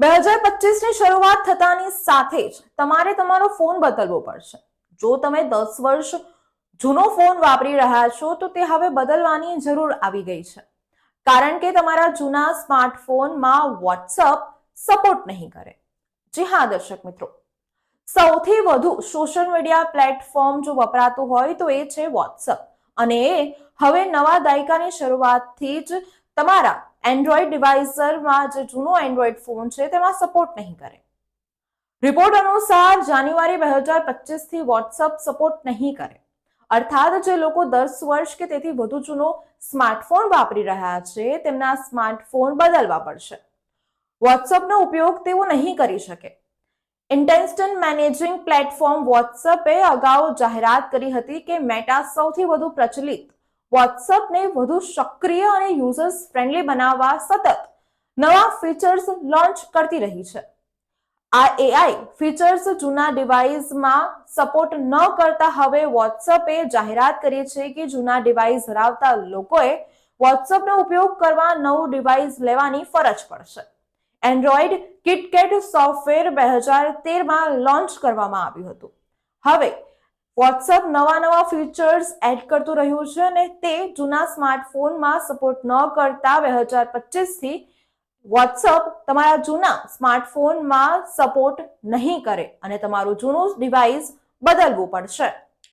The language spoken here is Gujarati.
બે હજાર પચીસની શરૂઆત થતાની સાથે જ તમારે તમારો ફોન બદલવો પડશે. જો તમે દસ વર્ષ જૂનો ફોન વાપરી રહ્યા છો, તો તે હવે બદલવાની જરૂર આવી ગઈ છે. કારણ કે તમારા જૂના સ્માર્ટફોનમાં વોટ્સઅપ સપોર્ટ નહીં કરે. જી હા, દર્શક મિત્રો. સૌથી વધુ સોશિયલ મીડિયા પ્લેટફોર્મ જો વપરાતું હોય, તો એ છે વોટ્સઅપ. અને એ હવે નવા દાયકાની શરૂઆતથી જ તમારા એન્ડ્રોઈડ ડિવાઇસરમાં જે જૂનો એન્ડ્રોઈડ ફોન છે, તેમાં સપોર્ટ નહીં કરે. રિપોર્ટ અનુસાર જાન્યુઆરી બે હજાર પચીસથી વોટ્સઅપ સપોર્ટ નહીં કરે. અર્થાત જે લોકો દસ વર્ષ કે તેથી વધુ જૂનો સ્માર્ટફોન વાપરી રહ્યા છે, તેમના સ્માર્ટફોન બદલવા પડશે. વોટ્સઅપનો ઉપયોગ તેઓ નહીં કરી શકે. ઇન્ટેન્સ્ટન્ટ મેનેજિંગ પ્લેટફોર્મ વોટ્સઅપે અગાઉ જાહેરાત કરી હતી કે મેટા સૌથી વધુ પ્રચલિત વોટ્સઅપને વધુ સક્રિય અને યુઝર્સ ફ્રેન્ડલી બનાવવા સતત નવા ફીચર્સ લોન્ચ કરતી રહી છે. આ એઆઈ ફીચર્સ જૂના ડિવાઇસમાં સપોર્ટ ન કરતા હવે વોટ્સઅપે જાહેરાત કરી છે કે જૂના ડિવાઇસ ધરાવતા લોકોએ વોટ્સઅપનો ઉપયોગ કરવા નવું ડિવાઇસ લેવાની ફરજ પડશે. એન્ડ્રોઈડ કિટકેટ સોફ્ટવેર બે હજાર તેરમાં લોન્ચ કરવામાં આવ્યું હતું. હવે વોટ્સઅપ નવા નવા ફીચર્સ એડ કરતું રહ્યું છે અને તે જૂના સ્માર્ટફોનમાં સપોર્ટ ન કરતા બે હજાર પચીસથી વોટ્સઅપ તમારા જૂના સ્માર્ટફોનમાં સપોર્ટ નહીં કરે અને તમારું જૂનું ડિવાઇસ બદલવું પડશે.